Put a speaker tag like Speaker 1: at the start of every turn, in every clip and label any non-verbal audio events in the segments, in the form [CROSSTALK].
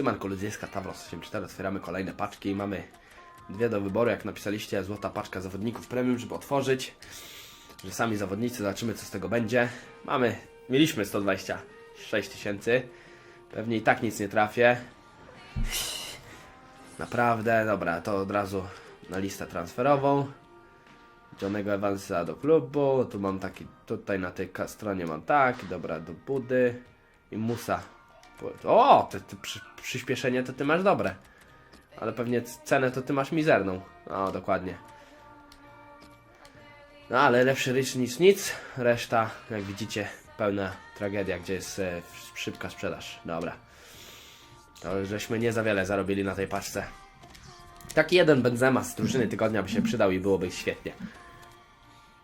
Speaker 1: Siemanko ludziska, Tavros 84, otwieramy kolejne paczki i mamy dwie do wyboru, jak napisaliście, złota paczka zawodników premium, żeby otworzyć, że sami zawodnicy, zobaczymy co z tego będzie. Mamy, mieliśmy 126 tysięcy, pewnie i tak nic nie trafię. Naprawdę, dobra, to od razu na listę transferową. Johnego Evansa do klubu, tu mam taki, tutaj na tej stronie mam tak, dobra, do Budy i Musa. O, te, te przy, przyspieszenie to ty masz dobre. Ale pewnie cenę to ty masz mizerną. O, dokładnie. No ale lepszy rycz niż nic. Reszta, jak widzicie, pełna tragedia, gdzie jest e, szybka sprzedaż. Dobra. To żeśmy nie za wiele zarobili na tej paczce. Taki jeden Benzema z drużyny tygodnia by się przydał i byłoby świetnie.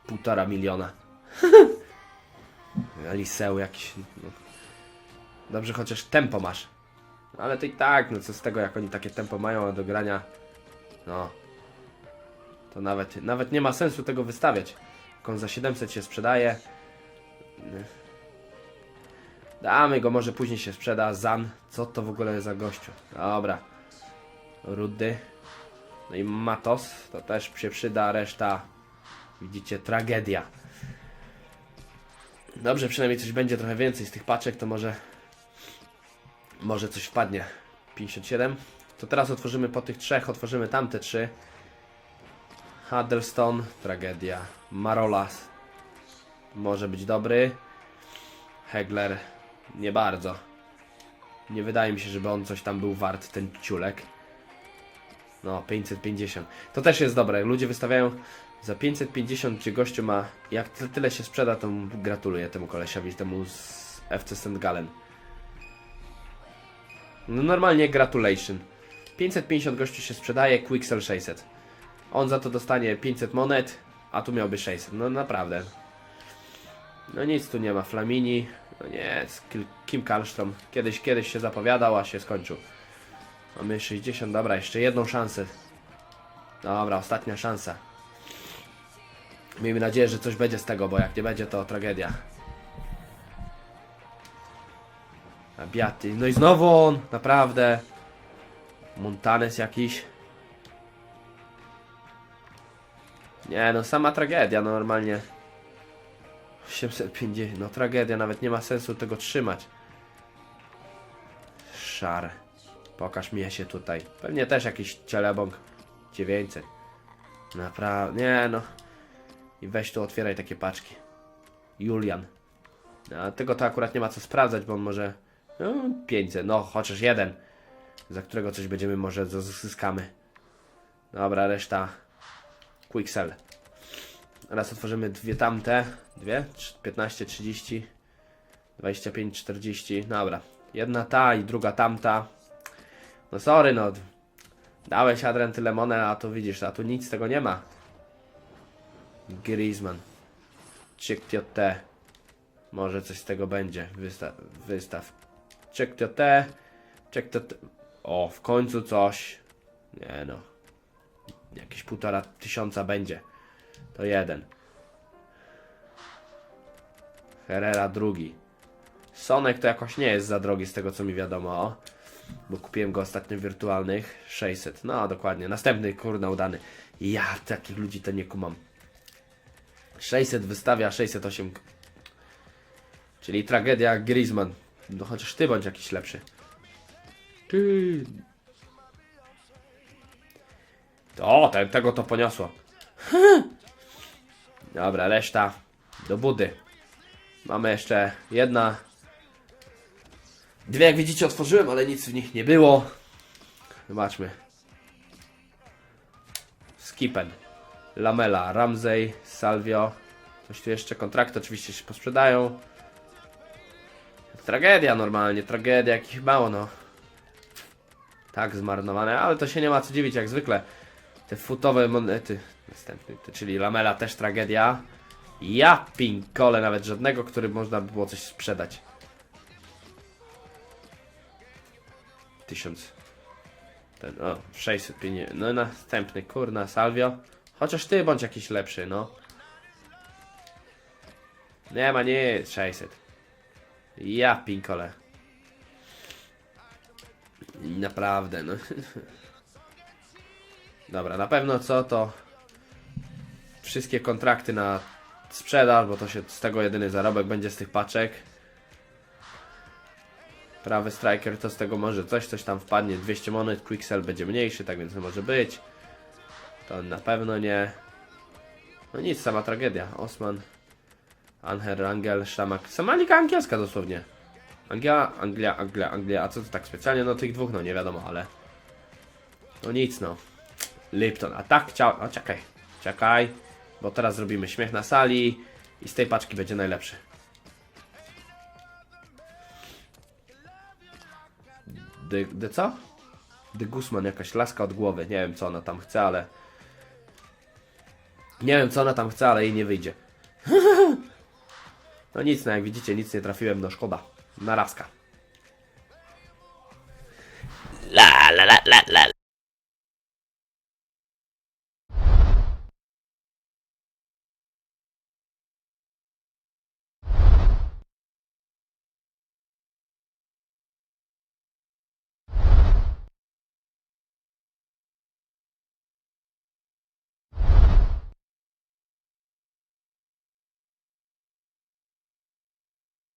Speaker 1: Półtora miliona. [LAUGHS] Liseu jakiś. No. Dobrze, chociaż tempo masz. Ale to i tak, no co z tego, jak oni takie tempo mają do grania. No. To nawet, nawet nie ma sensu tego wystawiać. Jak za 700 się sprzedaje. Damy go, może później się sprzeda. Zan. Co to w ogóle za gościu? Dobra. Rudy. No i Matos. To też się przyda. Reszta. Widzicie, tragedia. Dobrze, przynajmniej coś będzie trochę więcej z tych paczek, to może może coś wpadnie. 57. To teraz otworzymy po tych trzech, otworzymy tamte trzy. Huddleston, tragedia. Marolas, może być dobry. Hegler, nie bardzo. Nie wydaje mi się, żeby on coś tam był wart, ten ciulek. No, 550. To też jest dobre. Ludzie wystawiają za 550, gdzie gościu ma. Jak ty- tyle się sprzeda, to gratuluję temu kolesiowi, temu z FC St. Gallen. No normalnie gratulation. 550 gościu się sprzedaje, Quixel 600. On za to dostanie 500 monet, a tu miałby 600. No naprawdę. No nic tu nie ma. Flamini. No nie, Kim Kallstrom. Kiedyś, kiedyś się zapowiadał, a się skończył. Mamy 60, dobra, jeszcze jedną szansę. Dobra, ostatnia szansa. Miejmy nadzieję, że coś będzie z tego, bo jak nie będzie, to tragedia. Biaty. No i znowu on, naprawdę. Montanes jakiś. Nie no, sama tragedia, no normalnie. 850, no tragedia, nawet nie ma sensu tego trzymać. Szar. Pokaż mi się tutaj. Pewnie też jakiś cielebąk. 900. Naprawdę, nie no. I weź tu otwieraj takie paczki. Julian. No, tego to akurat nie ma co sprawdzać, bo on może no, 500, no chociaż jeden, za którego coś będziemy może zyskamy. Dobra, reszta Quicksell. Teraz otworzymy dwie tamte, dwie, Trz- 15, 30, 25, 40, dobra. Jedna ta i druga tamta. No sorry, no. Dałeś Adrian tyle monet, a tu widzisz, a tu nic z tego nie ma. Griezmann. Ciektiotę. Może coś z tego będzie. Wystaw. wystaw. Ciektiotę. Ciektiotę. O, w końcu coś. Nie no. Jakieś półtora tysiąca będzie. To jeden. Herrera drugi. Sonek to jakoś nie jest za drogi z tego co mi wiadomo. Bo kupiłem go ostatnio w wirtualnych. 600. No dokładnie. Następny kurna udany. Ja takich ludzi to nie kumam. 600 wystawia 608. Czyli tragedia Griezmann. No chociaż ty bądź jakiś lepszy. Ty. O, te, tego to poniosło. [LAUGHS] Dobra, reszta do budy. Mamy jeszcze jedna. Dwie, jak widzicie, otworzyłem, ale nic w nich nie było. Zobaczmy. Skipen. Lamela, Ramsey, Salvio. Coś tu jeszcze, kontrakty oczywiście się posprzedają. Tragedia normalnie, tragedia, jakich mało no. Tak zmarnowane, ale to się nie ma co dziwić jak zwykle. Te futowe monety. Następny, czyli Lamela też tragedia. Ja pinkole, nawet żadnego, który można by było coś sprzedać. Tysiąc. Ten, o, 600 pieniędzy. No następny, kurna, Salvio. Chociaż ty bądź jakiś lepszy, no. Nie ma nic, 600. Ja pinkole. Naprawdę, no. [LAUGHS] Dobra, na pewno co to wszystkie kontrakty na sprzedaż, bo to się z tego jedyny zarobek będzie z tych paczek. Prawy striker to z tego może coś, coś tam wpadnie, 200 monet, quicksell będzie mniejszy, tak więc może być. To na pewno nie. No nic, sama tragedia. Osman, Anher, Angel, Szamak. Sama liga angielska dosłownie. Anglia, Anglia, Anglia, Anglia. A co to tak specjalnie? No tych dwóch, no nie wiadomo, ale... No nic, no. Lipton, a tak chciał... No czekaj, czekaj. Bo teraz zrobimy śmiech na sali i z tej paczki będzie najlepszy. De, de co? De Guzman, jakaś laska od głowy. Nie wiem co ona tam chce, ale... Nie wiem co ona tam chce, ale jej nie wyjdzie. [LAUGHS] No nic, no jak widzicie, nic nie trafiłem, no szkoda. Narazka.
Speaker 2: La la la la la